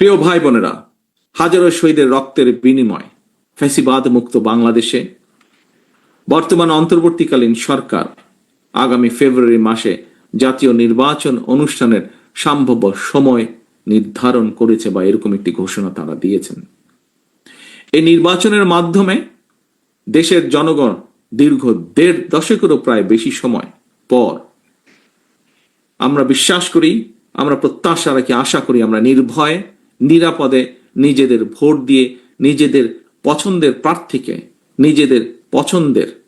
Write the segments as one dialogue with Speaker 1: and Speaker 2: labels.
Speaker 1: প্রিয় ভাই বোনেরা, হাজারো শহীদের রক্তের বিনিময় ফ্যাসিবাদ মুক্ত বাংলাদেশে বর্তমান অন্তর্বর্তীকালীন সরকার আগামী ফেব্রুয়ারি মাসে জাতীয় নির্বাচন অনুষ্ঠানের সম্ভাব্য সময় নির্ধারণ করেছে বা এরকম একটি ঘোষণা তারা দিয়েছেন। এই নির্বাচনের মাধ্যমে দেশের জনগণ দীর্ঘ দেড় দশকেরও প্রায় বেশি সময় পর আমরা বিশ্বাস করি, আমরা প্রত্যাশা রাখি, আশা করি, আমরা নির্ভয়ে নিরাপদে নিজেদের ভোট দিয়ে নিজেদের পছন্দের প্রার্থীকে নিজেদের পছন্দের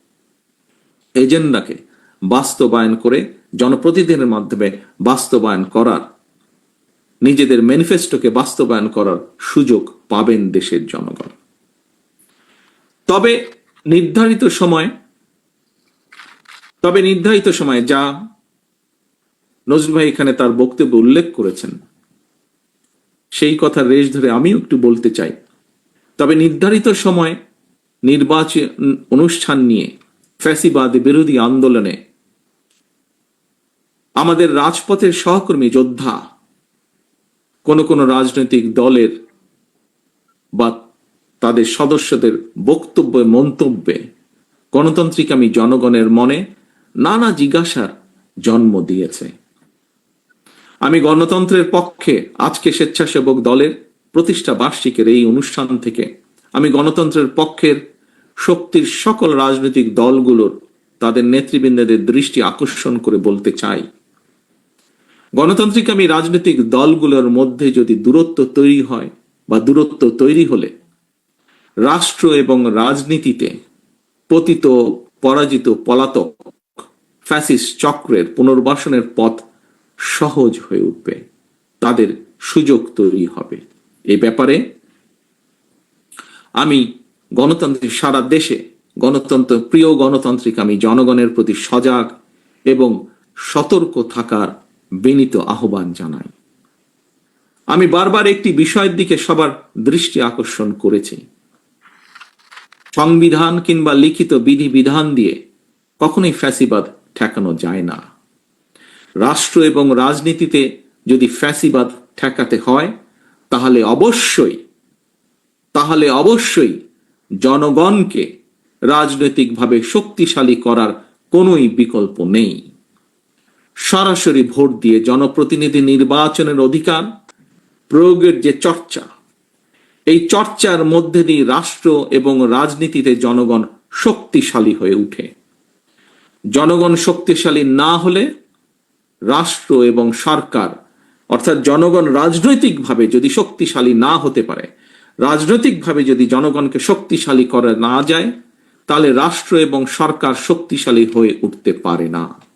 Speaker 1: এজেন্ডাকে বাস্তবায়ন করে জনপ্রতিনিধির মাধ্যমে বাস্তবায়ন করার, নিজেদের ম্যানিফেস্টোকে বাস্তবায়ন করার সুযোগ পাবেন দেশের জনগণ। তবে নির্ধারিত সময়, তবে নির্ধারিত সময় যা নজরুল ভাই এখানে তার বক্তব্যে উল্লেখ করেছেন সেই কথা রেশ ধরে আমিও একটু বলতে চাই। তবে নির্ধারিত সময় নির্বাচন অনুষ্ঠান নিয়ে ফ্যাসিবাদ বিরোধী আন্দোলনে আমাদের রাজপথের সহকর্মী যোদ্ধা কোন কোন রাজনৈতিক দলের বা তাদের সদস্যদের বক্তব্য, মন্তব্যে গণতান্ত্রিকামী জনগণের মনে নানা জিজ্ঞাসার জন্ম দিয়েছে। আমি গণতন্ত্রের পক্ষে আজকে স্বেচ্ছাসেবক দলের প্রতিষ্ঠা বার্ষিকের এই অনুষ্ঠান থেকে, আমি গণতন্ত্রের পক্ষের শক্তির সকল রাজনৈতিক দলগুলোর, তাদের নেতৃবৃন্দদের দৃষ্টি আকর্ষণ করে বলতে চাই। গণতান্ত্রিক আমি রাজনৈতিক দলগুলোর মধ্যে যদি দূরত্ব তৈরি হয় বা দূরত্ব তৈরি হলে, রাষ্ট্র এবং রাজনীতিতে পতিত, পরাজিত পলাতক ফ্যাসিস চক্রের পুনর্বাসনের পথ সহজ হয়ে উঠবে। তাদের সুযোগ তৈরি হবে। এ ব্যাপারে আমি গণতান্ত্রিক, সারা দেশে গণতন্ত্র, প্রিয় গণতান্ত্রিক, আমি জনগণের প্রতি সজাগ এবং সতর্ক থাকার বিনীত আহ্বান জানাই। আমি বারবার একটি বিষয়ের দিকে সবার দৃষ্টি আকর্ষণ করেছি। সংবিধান কিংবা লিখিত বিধি বিধান দিয়ে কখনোই ফ্যাসিবাদ ঠেকানো যায় না। রাষ্ট্র এবং রাজনীতিতে যদি ফ্যাসিবাদ ঠেকাতে হয়, তাহলে অবশ্যই তাহলে অবশ্যই জনগণকে রাজনৈতিকভাবে শক্তিশালী করার কোনোই বিকল্প নেই। সরাসরি ভোট দিয়ে জনপ্রতিনিধি নির্বাচনের অধিকার, প্রয়োগের যে চর্চা, এই চর্চার মধ্যে দিয়ে রাষ্ট্র এবং রাজনীতিতে জনগণ শক্তিশালী হয়ে উঠে। জনগণ শক্তিশালী না হলে রাষ্ট্র এবং সরকার, অর্থাৎ জনগণ রাজনৈতিকভাবে যদি শক্তিশালী না হতে পারে, রাজনৈতিকভাবে যদি জনগণকে শক্তিশালী করা না যায়, তাহলে রাষ্ট্র এবং সরকার শক্তিশালী হয়ে উঠতে পারে না।